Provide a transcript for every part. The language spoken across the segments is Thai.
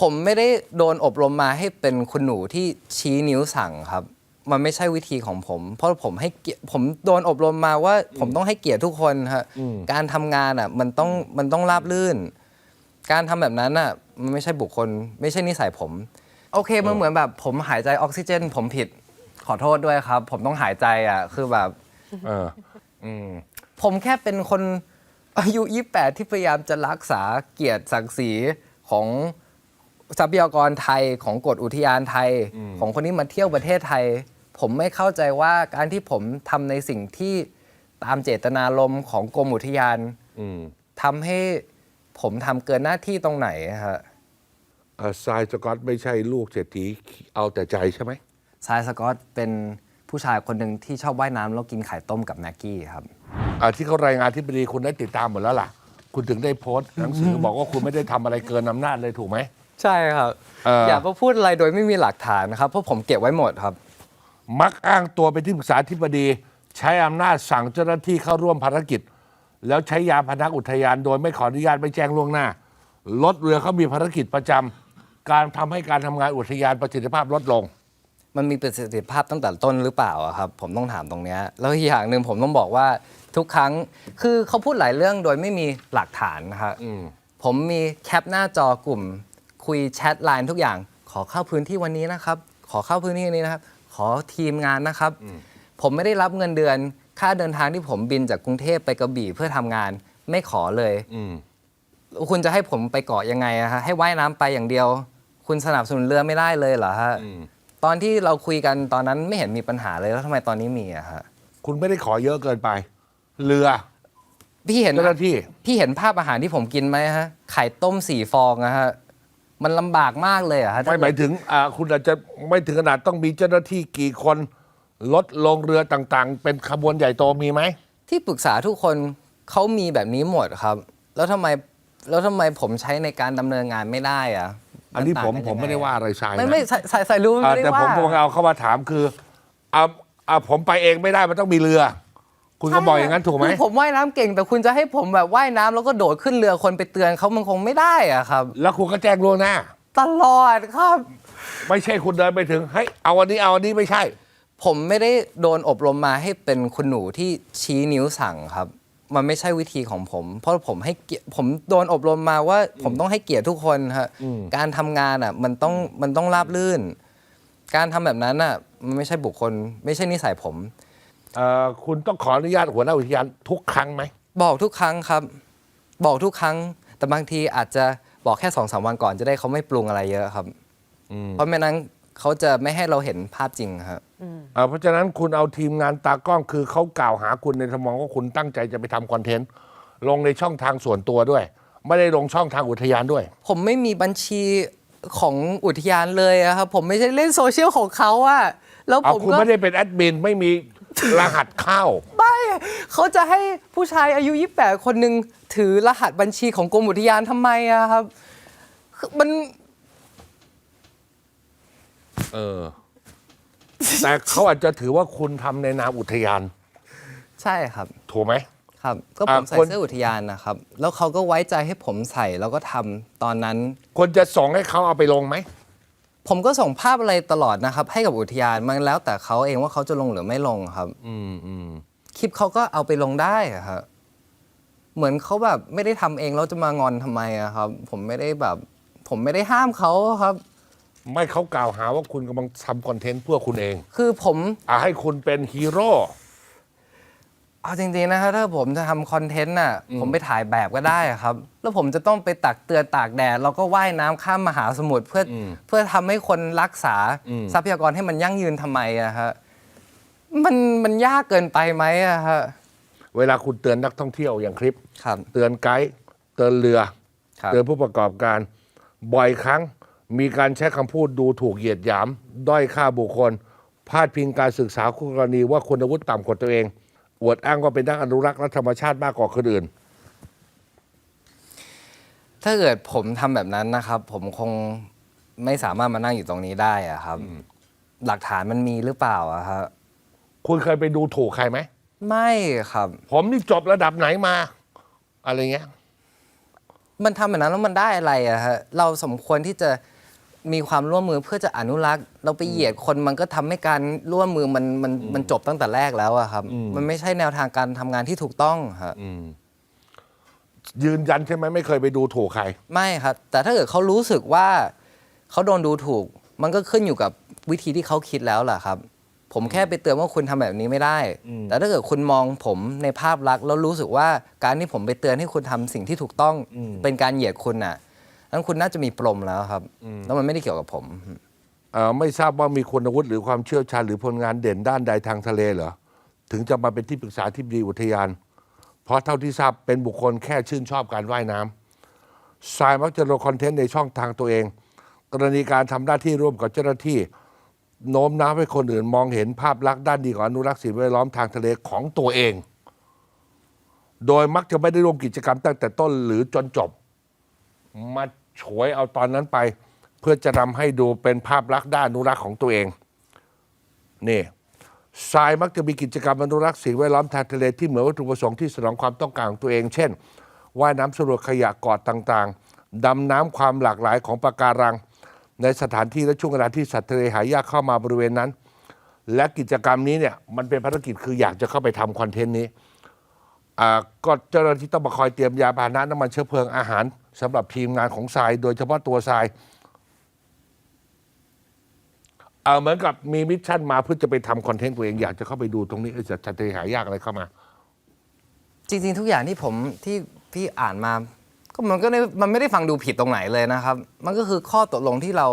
ผมไม่ได้โดนอบรมมาให้เป็นคุณหนูที่ชี้นิ้วสั่งครับ มันไม่ใช่วิธีของผม เพราะผมให้เกียรติผมโดนอบรมมาว่าผมต้องให้เกียรติทุกคนครับการทำงานอะมันต้องมันต้องราบรื่น การทำแบบนั้นอะมันไม่ใช่บุคคล ไม่ใช่นิสัยผม โอเคมันเหมือนแบบผมหายใจออกซิเจน ผมผิดขอโทษด้วยครับ ผมต้องหายใจอะคือแบบ เอออืมผมแค่เป็นคนอายุ 28 ที่พยายามจะรักษาเกียรติศักดิ์ศรีของ ทรัพยากรไทยของกฎอุทยานไทย ของคนที่มาเที่ยวประเทศไทย ผมไม่เข้าใจว่าการที่ผมทำในสิ่งที่ตามเจตนารมณ์ของกรมอุทยานอืมทำให้ผมทำเกินหน้าที่ตรงไหนฮะเอ่อทรายสกอตไม่ใช่ลูกเศรษฐีเอาแต่ใจใช่ไหม ซายสกอตเป็นผู้ชายคนหนึ่งที่ชอบว่ายน้ำแล้วกินไข่ต้มกับแม็กกี้ครับอ่าที่เขารายงานที่ปดีคุณได้ติดตามหมดแล้วล่ะ คุณถึงได้โพสต์หนังสือบอกว่าคุณไม่ได้ทำอะไรเกินอำนาจเลยถูกไหม ใช่ครับ เอ่ออ อย่ามาพูดอะไรโดยไม่มีหลักฐานนะครับ เพราะผมเก็บไว้หมดครับ มักอ้างตัวเป็นที่ปรึกษาธิบดี ใช้อำนาจสั่งเจ้าหน้าที่เข้าร่วมภารกิจ แล้วใช้ยาพนักอุทยานโดยไม่ขออนุญาตไม่แจ้งล่วงหน้ารถเรือเขามีภารกิจประจำการทำให้การทำงานอุทยานประสิทธิภาพลดลง มันมีประสิทธิภาพตั้งแต่ต้นหรือเปล่าอะครับ ผมต้องถามตรงเนี้ยแล้วอีกอย่างหนึ่งผมต้องบอกว่าทุกครั้งคือเขาพูดหลายเรื่องโดยไม่มีหลักฐานนะครับอืมผมมีแคปหน้าจอกลุ่ม คุยแชทไลน์ทุกอย่าง ขอเข้าพื้นที่วันนี้นะครับ ขอเข้าพื้นที่นี้นะครับ ขอทีมงานนะครับ ผมไม่ได้รับเงินเดือน ค่าเดินทางที่ผมบินจากกรุงเทพไปกระบี่เพื่อทำงาน ไม่ขอเลย อืม คุณจะให้ผมไปเกาะยังไงอะฮะให้ว่ายน้ำไปอย่างเดียว คุณสนับสนุนเรือไม่ได้เลยเหรอฮะอืม ตอนที่เราคุยกันตอนนั้นไม่เห็นมีปัญหาเลยแล้วทำไมตอนนี้มีอะฮะคุณไม่ได้ขอเยอะเกินไป เรือ พี่เห็นเจ้าหน้าที่ พี่เห็นภาพอาหารที่ผมกินไหมฮะไข่ต้มสี่ฟองอะฮะ มันลำบากมากเลยอะฮะไม่หมายถึงอ่าคุณอาจจะไม่ถึงขนาดต้องมีเจ้าหน้าที่กี่คนรถลงเรือต่างๆ เป็นขบวนใหญ่โตมีไหม ที่ปรึกษาทุกคนเขามีแบบนี้หมดครับ แล้วทำไมแล้วทำไมผมใช้ในการดำเนินงานไม่ได้อะอันนี้ผมต่างกัผมไม่ได้ว่าอะไรทรายนะไม่ไม่ใส่ใส่ใส่รู้อ่าไม่ได้แต่ว่า ผมกำลังเอาเข้ามาถามคือเอาเอาผมไปเองไม่ได้มันต้องมีเรือ คุณก็บอกอย่างนั้นถูกไหมคือผมว่ายน้ำเก่ง แต่คุณจะให้ผมแบบว่ายน้ำแล้วก็โดดขึ้นเรือคนไปเตือนเขามันคงไม่ได้อะครับ แล้วคุณก็แจ้งล่วงหน้า ตลอดครับ ไม่ใช่คุณเดินไปถึงเฮ้ยเอาอันนี้เอาอันนี้ไม่ใช่ ผมไม่ได้โดนอบรมมาให้เป็นคุณหนูที่ชี้นิ้วสั่งครับ มันไม่ใช่วิธีของผม เพราะผมให้เกียรติผมโดนอบรมมาว่า ผมต้องให้เกียรติทุกคนครับการทำงานอะ มันต้องมันต้องราบรื่น การทำแบบนั้นอะมันไม่ใช่บุคคล ไม่ใช่นิสัยผม เอ่อคุณต้องขออนุญาตหัวหน้าอุทยานทุกครั้งไหม บอกทุกครั้งครับ บอกทุกครั้ง แต่บางทีอาจจะบอกแค่สองสามวันก่อนจะได้เขาไม่ปรุงอะไรเยอะครับเพราะไม่นั้นเขาจะไม่ให้เราเห็นภาพจริงครับ เอ่อเพราะฉะนั้นคุณเอาทีมงานตากล้องคือเขากล่าวหาคุณในสมองว่าคุณตั้งใจจะไปทำคอนเทนต์ ลงในช่องทางส่วนตัวด้วย ไม่ได้ลงช่องทางอุทยานด้วย ผมไม่มีบัญชีของอุทยานเลยอะครับ ผมไม่ใช่เล่นโซเชียลของเขาอะแล้วเอาผมคุณก็ ไม่ได้เป็นแอดมินไม่มี รหัสเข้า ไม่เขาจะให้ผู้ชายอายุ 28 คนหนึ่งถือรหัสบัญชีของกรมอุทยานทำไมอะครับคือมันเออ แต่เขาอาจจะถือว่าคุณทำในนามอุทยาน ใช่ครับ ถูกไหม ครับ ก็อ่าผมใส่คน เสื้ออุทยานนะครับ แล้วเขาก็ไว้ใจให้ผมใส่แล้วก็ทำตอนนั้นคนจะส่งให้เขาเอาไปลงไหม ผมก็ส่งภาพอะไรตลอดนะครับ ให้กับอุทยานมันแล้วแต่เขาเองว่าเขาจะลงหรือไม่ลงครับ อืมอืมคลิปเขาก็เอาไปลงได้อะครับเหมือนเขาแบบไม่ได้ทำเองแล้วจะมางอนทำไมอะครับ ผมไม่ได้แบบ ผมไม่ได้ห้ามเขาครับ ไม่เขากล่าวหาว่าคุณกำลังทำคอนเทนต์เพื่อคุณเองคือผม อ่าให้คุณเป็นฮีโร่ เอาจริงๆนะครับถ้าผมจะทำคอนเทนต์น่ะผมไปถ่ายแบบก็ได้อะครับ แล้วผมจะต้องไปตักเตือนตากแดดแล้วก็ว่ายน้ำข้ามมหาสมุทรเพื่ออเพื่อทำให้คนรักษาทรัพยากรให้มันยั่งยืนทำไมอะฮะมันมันยากเกินไปไหมอะฮะเวลาคุณเตือนนักท่องเที่ยวอย่างคลิป ครับ เตือนไกด์เตือนเรือ ครับ เตือนผู้ประกอบการ บ่อยครั้งมีการใช้คำพูดดูถูกเหยียดหยาม ด้อยค่าบุคคล พาดพิงการศึกษาคู่กรณีว่าคุณวุฒิต่ำกว่าตัวเอง อวดอ้างว่าเป็นนักอนุรักษ์และธรรมชาติมากกว่าคนอื่น ถ้าเกิดผมทำแบบนั้นนะครับ ผมคงไม่สามารถมานั่งอยู่ตรงนี้ได้อะครับ หลักฐานมันมีหรือเปล่าอะครับคุณเคยไปดูถูกใครไหม ไม่ครับ ผมนี่จบระดับไหนมา อะไรเงี้ย มันทำแบบนั้นแล้วมันได้อะไรอะฮะเราสมควรที่จะ มีความร่วมมือเพื่อจะอนุรักษ์ เราไปเหยียดคนมันก็ทำให้การร่วมมือมันมันมันจบตั้งแต่แรกแล้วอะครับ มันไม่ใช่แนวทางการทำงานที่ถูกต้องครับยืนยันใช่ไหมไม่เคยไปดูถูกใคร ไม่ครับ แต่ถ้าเกิดเขารู้สึกว่าเขาโดนดูถูก มันก็ขึ้นอยู่กับวิธีที่เขาคิดแล้วล่ะครับ ผมแค่ไปเตือนว่าคุณทำแบบนี้ไม่ได้ แต่ถ้าเกิดคุณมองผมในภาพลักษณ์แล้วรู้สึกว่าการที่ผมไปเตือนให้คุณทำสิ่งที่ถูกต้องเป็นการเหยียดคุณน่ะ นั้นคุณน่าจะมีปลมแล้วครับ แล้วมันไม่ได้เกี่ยวกับผมเอ่อไม่ทราบว่ามีคุณวุฒิหรือความเชี่ยวชาญหรือผลงานเด่นด้านใดทางทะเลเหรอ ถึงจะมาเป็นที่ปรึกษาที่ดีอุทยาน เพราะเท่าที่ทราบเป็นบุคคลแค่ชื่นชอบการว่ายน้ำทรายมักจะลงคอนเทนต์ในช่องทางตัวเอง กรณีการทำหน้าที่ร่วมกับเจ้าหน้าที่ โน้มน้าวให้คนอื่นมองเห็นภาพลักษณ์ด้านดีของอนุรักษ์สิ่งแวดล้อมทางทะเลของตัวเอง โดยมักจะไม่ได้ร่วมกิจกรรมตั้งแต่ต้นหรือจนจบ มา ฉวยเอาตอนนั้นไป เพื่อจะนำให้ดูเป็นภาพลักษณ์ด้านอนุรักษ์ของตัวเองนี่ทรายมักจะมีกิจกรรมอนุรักษ์สิ่งแวดล้อมทางทะเลที่เหมือนวัตถุประสงค์ที่สนองความต้องการของตัวเอง เช่น ว่ายน้ำสำรวจขยะกาะต่างๆ ดำน้ำความหลากหลายของปะการัง ในสถานที่และช่วงเวลาที่สัตว์ทะเลหายากเข้ามาบริเวณนั้น และกิจกรรมนี้เนี่ยมันเป็นภารกิจคืออยากจะเข้าไปทำคอนเทนต์นี้ อ่าก็เจ้าหน้าที่ต้องมาคอยเตรียมยาพาหนะน้ำมันเชื้อเพลิงอาหารสำหรับทีมงานของทราย โดยเฉพาะตัวทรายเออเหมือนกับมีมิชชั่นมาเพื่อจะไปทำคอนเทนต์ตัวเองอยากจะเข้าไปดูตรงนี้เออจะจะหายากอะไรเข้ามา จริงๆ ทุกอย่างที่ผมที่พี่อ่านมา ก็มันก็ได้มันไม่ได้ฟังดูผิดตรงไหนเลยนะครับ มันก็คือข้อตกลงที่เรา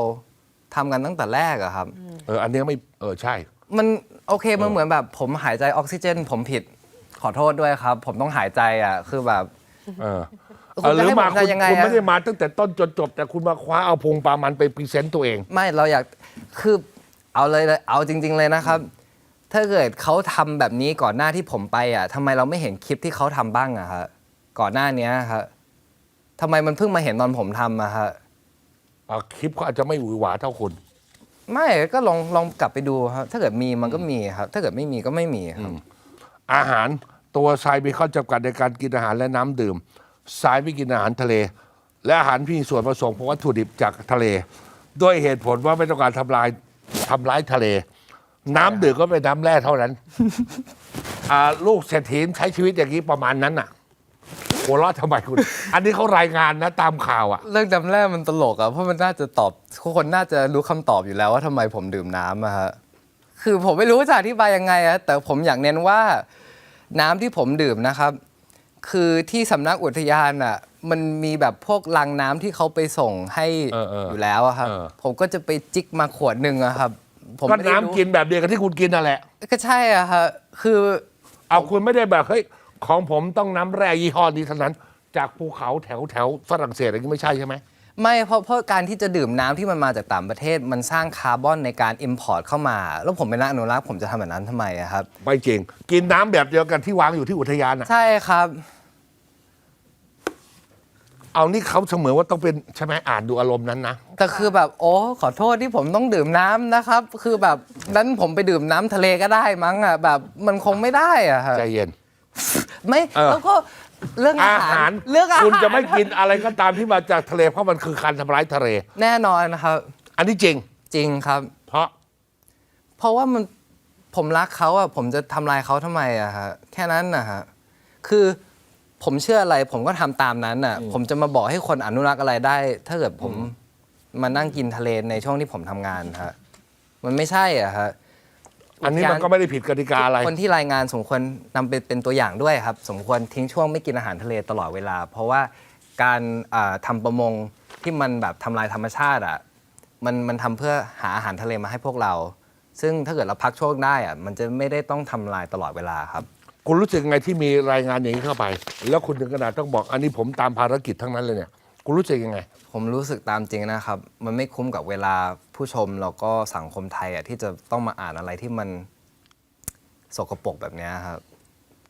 ทำกันตั้งแต่แรกอะครับ เอออันเนี้ยไม่เออใช่ มันโอเคมันเหมือนแบบผมหายใจออกซิเจน ผมผิด ขอโทษด้วยครับ ผมต้องหายใจอะคือแบบ เออคุณเออหรือจะให้มาผมคุณทำยังไงคุณอะ ไม่ได้มาตั้งแต่ต้นจนจบ แต่คุณมาคว้าเอาพงปลามันไปพรีเซนต์ตัวเอง ไม่เราอยากคือเอาเลยเลยเอาจริง ๆเลยนะครับ ถ้าเกิดเขาทำแบบนี้ก่อนหน้าที่ผมไปอะทำไมเราไม่เห็นคลิปที่เขาทำบ้างอะครับก่อนหน้านี้ครับทำไมมันเพิ่งมาเห็นตอนผมทำอะครับอ่าคลิปเขาอาจจะไม่หวือหวาเท่าคุณ ไม่ก็ลองลองกลับไปดูครับถ้าเกิดมีมันก็มีครับ ถ้าเกิดไม่มีก็ไม่มีครับอาหาร ตัวทรายมีข้อจำกัดในการกินอาหารและน้ำดื่มทรายไม่กินอาหารทะเล และอาหารที่มีส่วนผสมของวัตถุดิบจากทะเล ด้วยเหตุผลว่าไม่ต้องการทำลายทำร้ายทะเล น้ำดื่มก็เป็นน้ำแร่เท่านั้นอ่าลูกเศรษฐีใช้ชีวิตอย่างนี้ประมาณนั้นน่ะหัวเราะทำไมคุณ อันนี้เขารายงานนะตามข่าวอะ เรื่องจำแรกมันตลกอะเพราะมันน่าจะตอบทุกคนน่าจะรู้คำตอบอยู่แล้วว่าทำไมผมดื่มน้ำอะฮะคือผมไม่รู้จะอธิบายยังไงอะแต่ผมอยากเน้นว่า น้ำที่ผมดื่มนะครับ คือที่สำนักอุทยานอะมันมีแบบพวกลังน้ำที่เขาไปส่งให้เออเอออยู่แล้วอะครับ เออ ผมก็จะไปจิกมาขวดหนึ่งอะครับ ผมก็ไม่ได้น้ำรู้กินแบบเดียวกับที่คุณกินนั่นแหละ ก็ใช่อะครับคือ เอาคุณไม่ได้แบบเฮ้ยของผมต้องน้ำแร่ยี่ห้อนี้เท่านั้น จากภูเขาแถวแถวฝรั่งเศสอะไรอย่างนี้ไม่ใช่ใช่ไหม ไม่เพราะเพราะการที่จะดื่มน้ำที่มันมาจากต่างประเทศ มันสร้างคาร์บอนในการ Import เข้ามา แล้วผมเป็นนักอนุรักษ์ผมจะทำแบบนั้นทำไมอะครับไม่จริงกินน้ำแบบเดียวกันที่วางอยู่ที่อุทยานอะ ใช่ครับ เอานี่เขาเสมอว่าต้องเป็นใช่ไหมอ่านดูอารมณ์นั้นนะ แต่คือแบบโอ้ขอโทษที่ผมต้องดื่มน้ำนะครับ คือแบบนั้นผมไปดื่มน้ำทะเลก็ได้มั้งอะแบบมันคงไม่ได้อะครับ ใจเย็น ไม่เออแล้วก็ เรื่องอาอาหาหาร ร เรื่องอาหารคุณจะไม่กินอะไรก็ตามที่มาจากทะเลเพราะมันคือการทำร้ายทะเล แน่นอนนะครับ อันนี้จริง จริงครับ เพราะเพราะว่ามันผมรักเขาอะผมจะทำลายเขาทำไมอะฮะแค่นั้นนะฮะคือผมเชื่ออะไรผมก็ทำตามนั้นอะผมจะมาบอกให้คนอนุรักษ์อะไรได้ ถ้าเกิดผมมานั่งกินทะเลในช่วงที่ผมทำงานฮะมันไม่ใช่อะฮะ อันนี้มันก็ไม่ได้ผิดกติกาอะไร คนที่รายงานสมควรนำไปเป็นตัวอย่างด้วยครับ สมควรทิ้งช่วงไม่กินอาหารทะเลตลอดเวลา เพราะว่าการอ่าทำาประมงที่มันแบบทำลายธรรมชาติอะมันมันทำเพื่อหาอาหารทะเลมาให้พวกเรา ซึ่งถ้าเกิดเราพักช่วงได้อะมันจะไม่ได้ต้องทำลายตลอดเวลาครับ คุณรู้สึกไงที่มีรายงานอย่างนี้เข้าไป แล้วคุณถึงขนาดต้องบอกอันนี้ผมตามภารกิจทั้งนั้นเลยเนี่ย คุณรู้สึกยังไง ผมรู้สึกตามจริงนะครับ มันไม่คุ้มกับเวลาผู้ชมแล้วก็สังคมไทยอะที่จะต้องมาอ่านอะไรที่มันสกปรกแบบเนี้ยครับ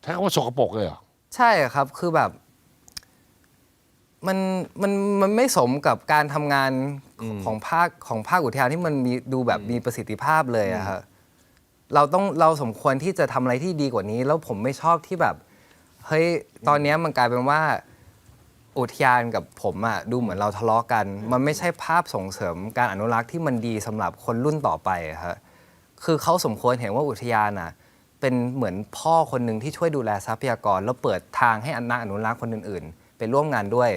ใช้คำว่าสกปรกเลยเหรอ ใช่ครับคือแบบ มันมันมันไม่สมกับการทำงานของภาคของภาคอุทยานที่มันมีดูแบบมีประสิทธิภาพเลยอะครับเราต้องเราสมควรที่จะทำอะไรที่ดีกว่านี้ แล้วผมไม่ชอบที่แบบ เฮ้ย ตอนเนี้ยมันกลายเป็นว่า อุทยานกับผมอะดูเหมือนเราทะเลาะกัน มันไม่ใช่ภาพส่งเสริมการอนุรักษ์ที่มันดีสำหรับคนรุ่นต่อไปอะครับคือเขาสมควรเห็นว่าอุทยานอะเป็นเหมือนพ่อคนหนึ่งที่ช่วยดูแลทรัพยากร แล้วเปิดทางให้อนักอนุรักษ์คนอื่น ๆ ไปร่วมงานด้วย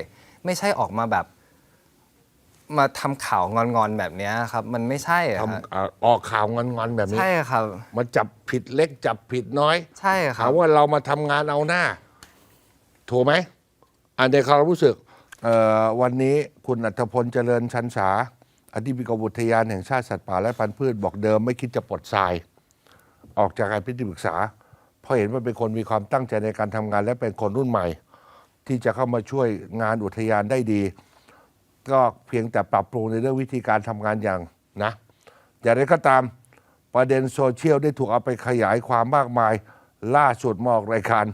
ไม่ใช่ออกมาแบบ มาทำข่าวงอนๆแบบเนี้ยครับ มันไม่ใช่อะครับทำอ่าออกข่าวงอนๆแบบนี้ใช่ครับมาจับผิดเล็กจับผิดน้อย ใช่ครัหาบว่าเรามาทำงานเอาหน้า ถูกไหม อันในความรู้สึกเอ่อวันนี้คุณอัธพลเจริญชันษาอธิบดีกรมอุทยานแห่งชาติสัตว์ป่าและพันธุ์พืชบอกเดิมไม่คิดจะปลดทราย ออกจากการพิจารณาปรึกษา เพราะเห็นว่าเป็นคนมีความตั้งใจในการทำงาน และเป็นคนรุ่นใหม่ ที่จะเข้ามาช่วยงานอุทยานได้ดี ก็เพียงแต่ปรับปรุงในเรื่องวิธีการทำงานอย่างนะอย่างไรก็ตามประเด็นโซเชียลได้ถูกเอาไปขยายความมากมาย ล่าสุดมออกรายการ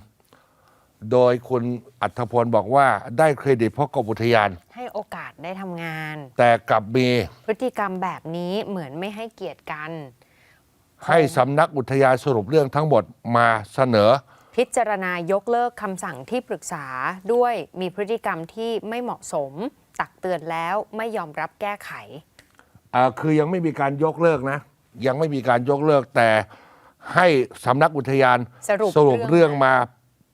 โดยคุณอัธพลบอกว่าได้เครดิตเพราะกรมอุทยาน ให้โอกาสได้ทำงาน แต่กลับมีพฤติกรรมแบบนี้เหมือนไม่ให้เกียรติกัน ให้สำนักอุทยานสรุปเรื่องทั้งหมดมาเสนอ พิจารณายกเลิกคำสั่งที่ปรึกษาด้วยมีพฤติกรรมที่ไม่เหมาะสม ตักเตือนแล้วไม่ยอมรับแก้ไขอ่าคือยังไม่มีการยกเลิกนะ ยังไม่มีการยกเลิกแต่ให้สำนักอุทยานสรุปเรื่เรื่อองงมา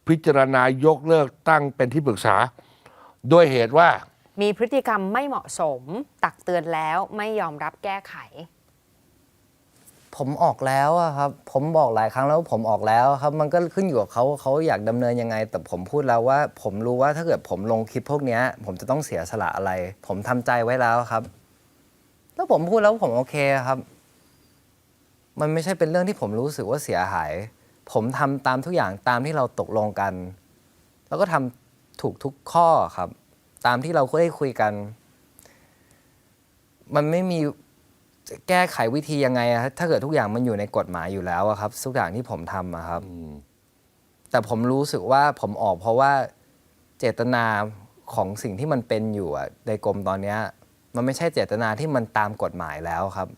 พิจารณายกเลิกตั้งเป็นที่ปรึกษา ด้วยเหตุว่า มีพฤติกรรมไม่เหมาะสม ตักเตือนแล้วไม่ยอมรับแก้ไข ผมออกแล้วอะครับ ผมบอกหลายครั้งแล้ววาผมออกแล้วครับ มันก็ขึ้นอยู่กับเขาเขาอยากดำเนินยังไง แต่ผมพูดแล้วว่า ผมรู้ว่าถ้าเกิดผมลงคลิปพวกเนี้ย ผมจะต้องเสียสละอะไร ผมทำใจไว้แล้วครับ แล้วผมพูดแล้วผมโอเคครับ มันไม่ใช่เป็นเรื่องที่ผมรู้สึกว่าเสียหาย ผมทำตามทุกอย่างตามที่เราตกลงกัน แล้วก็ทำถูกทุกข้อครับ ตามที่เราได้คุยกัน มันไม่มีแก้ไขวิธียังไงอะถ้าเกิดทุกอย่างมันอยู่ในกฎหมายอยู่แล้วอะครับ ทุกอย่างที่ผมทำอะครับแต่ผมรู้สึกว่าผมออกเพราะว่าเจตนาของสิ่งที่มันเป็นอยู่อะในกรมตอนเนี้ย มันไม่ใช่เจตนาที่มันตามกฎหมายแล้วครับ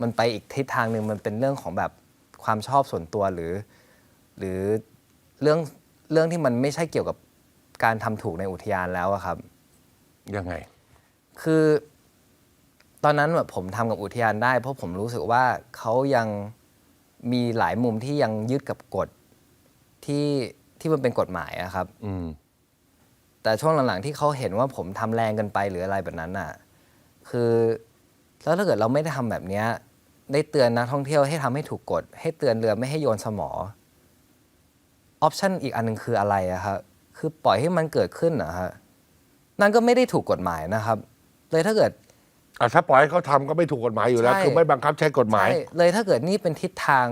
มันไปอีกทิศทางหนึ่งมันเป็นเรื่องของแบบความชอบส่วนตัวหรือ หรือเรื่องเรื่องที่มันไม่ใช่เกี่ยวกับการทำถูกในอุทยานแล้วอะครับ ยังไง คือตอนนั้นแบบผมทำกับอุทยานได้ เพราะผมรู้สึกว่าเขายังมีหลายมุมที่ยังยึดกับกฎที่ที่มันเป็นกฎหมายอะครับ อืม แต่ช่วงหลังๆที่เขาเห็นว่าผมทำแรงเกันไปหรืออะไรแบบนั้นน่ะ คือแล้วถ้าเกิดเราไม่ได้ทำแบบเนี้ยได้เตือนนักท่องเที่ยวให้ทำให้ถูกกฎให้เตือนเรือไม่ให้โยนสมอ ออปชันอีกอันหนึงคืออะไรอะครับคือปล่อยให้มันเกิดขึ้นนะฮะนั่นก็ไม่ได้ถูกกฎหมายนะครับ เลยถ้าเกิดอะถ้าปล่อยให้เขาทำก็ไม่ถูกกฎหมายอยู่แล้ว ใช่ คือไม่บังคับใช้กฎหมาย ใช่เลยถ้าเกิดนี่เป็นทิศทาง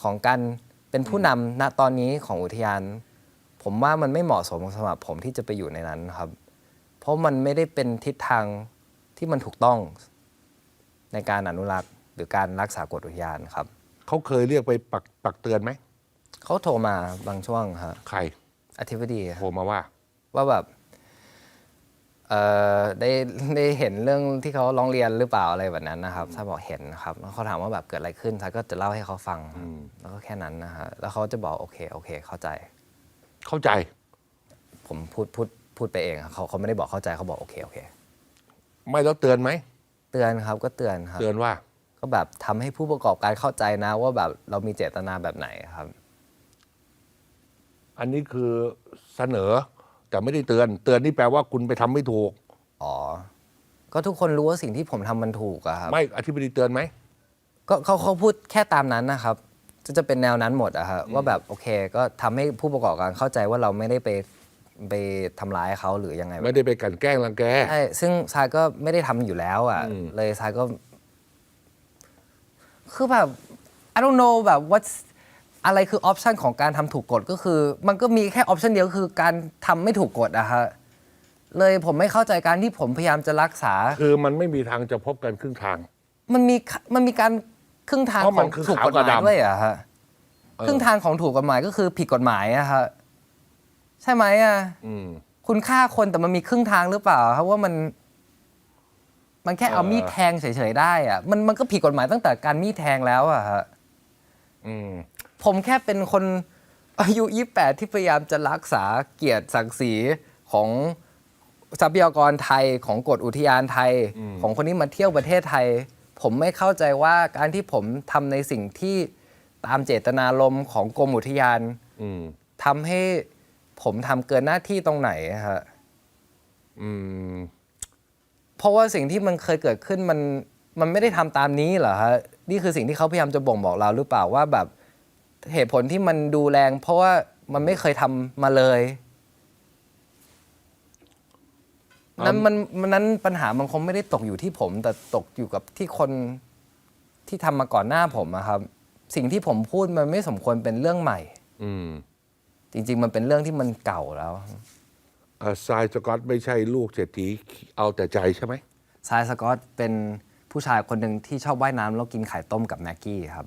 ของการเป็นผู้นำณตอนนี้ของอุทยาน ผมว่ามันไม่เหมาะสมสำหรับผมที่จะไปอยู่ในนั้นครับ เพราะมันไม่ได้เป็นทิศทางที่มันถูกต้องในการอนุรักษ์ หรือการรักษากฎอุทยานครับ เขาเคยเรียกไปปักปักเตือนไหม เขาโทรมาบางช่วงครับใครอธิบดีคโทรับรมาว่า ว่าแบบเอ่อได้ได้เห็นเรื่องที่เขาร้องเรียนหรือเปล่าอะไรแบบนั้นนะครับ ถ้าบอกเห็นนะครับแล้วเขาถามว่าแบบเกิดอะไรขึ้นทักก็จะเล่าให้เขาฟังครับแล้วก็แค่นั้นนะฮะแล้วเขาจะบอกโอเคโอเค เข้าใจ เข้าใจ ผมพูดพูดพูดไปเองครับเขาเขาไม่ได้บอกเข้าใจเขาบอกโอเคโอเค ไม่แล้วเตือนไหมเตือนครับก็เตือนครับเตือนว่า ก็แบบทำให้ผู้ประกอบการเข้าใจนะว่าแบบเรามีเจตนาแบบไหนครับ อันนี้คือเสนอ แต่ไม่ได้เตือน เตือนนี่แปลว่าคุณไปทำไม่ถูก อ๋อ ก็ทุกคนรู้ว่าสิ่งที่ผมทำมันถูกอะครับ ไม่อธิบดีเตือนไหม ก็เขาเขาพูดแค่ตามนั้นนะครับ จะจะเป็นแนวนั้นหมดอะครับว่าแบบโอเคก็ทำให้ผู้ประกอบการเข้าใจว่าเราไม่ได้ไปไปทำร้ายเขาหรือยังไงไม่ได้ไปกลันแกล้งรังแก ใช่ซึ่งทรายก็ไม่ได้ทำอยู่แล้วอะอืมเลยทรายก็ คือแบบ I don't know แบบ what อะไรคือออปชันของการทำถูกกฎก็คือ มันก็มีแค่ออปชันเดียวคือการทำไม่ถูกกฎอะฮะเลยผมไม่เข้าใจการที่ผมพยายามจะรักษา คือมันไม่มีทางจะพบกันครึ่งทาง มันมีมันมีการครึ่งทางเพราะขมัอนงคือถูกขาวกฎหกับมายดำด้วยอะฮะเออครึ่งทางของถูกกฎหมายก็คือผิดกฎหมายอะฮะใช่ไหมอะอืมคุณฆ่าคนแต่มันมีครึ่งทางหรือเปล่าครับว่ามัน มันแค่เอาเออมีดแทงเฉยๆได้อะมันมันก็ผิดกฎหมายตั้งแต่การมีดแทงแล้วอะฮะอืม ผมแค่เป็นคนอายุ 28 ที่พยายามจะรักษาเกียรติศักดิ์ศรีของทรัพยากรไทยของกฎอุทยานไทย ของคนที่มาเที่ยวประเทศไทย ผมไม่เข้าใจว่าการที่ผมทำในสิ่งที่ตามเจตนารมณ์ของกรมอุทยานอืมทำให้ผมทำเกินหน้าที่ตรงไหนฮะอืมเพราะว่าสิ่งที่มันเคยเกิดขึ้นมันมันไม่ได้ทำตามนี้เหรอฮะนี่คือสิ่งที่เขาพยายามจะบ่งบอกเราหรือเปล่าว่าแบบ เหตุผลที่มันดูแรง เพราะว่ามันไม่เคยทำมาเลย นั้นมันมันนั้นปัญหามันคงไม่ได้ตกอยู่ที่ผม แต่ตกอยู่กับที่คนที่ทำมาก่อนหน้าผมอะครับ สิ่งที่ผมพูดมันไม่สมควรเป็นเรื่องใหม่ อืมจริง ๆ มันเป็นเรื่องที่มันเก่าแล้ว เอ่อทรายสกอตไม่ใช่ลูกเศรษฐีเอาแต่ใจใช่ไหมทรายสกอตเป็นผู้ชายคนหนึ่งที่ชอบว่ายน้ำแล้วกินไข่ต้มกับแม็กกี้ครับ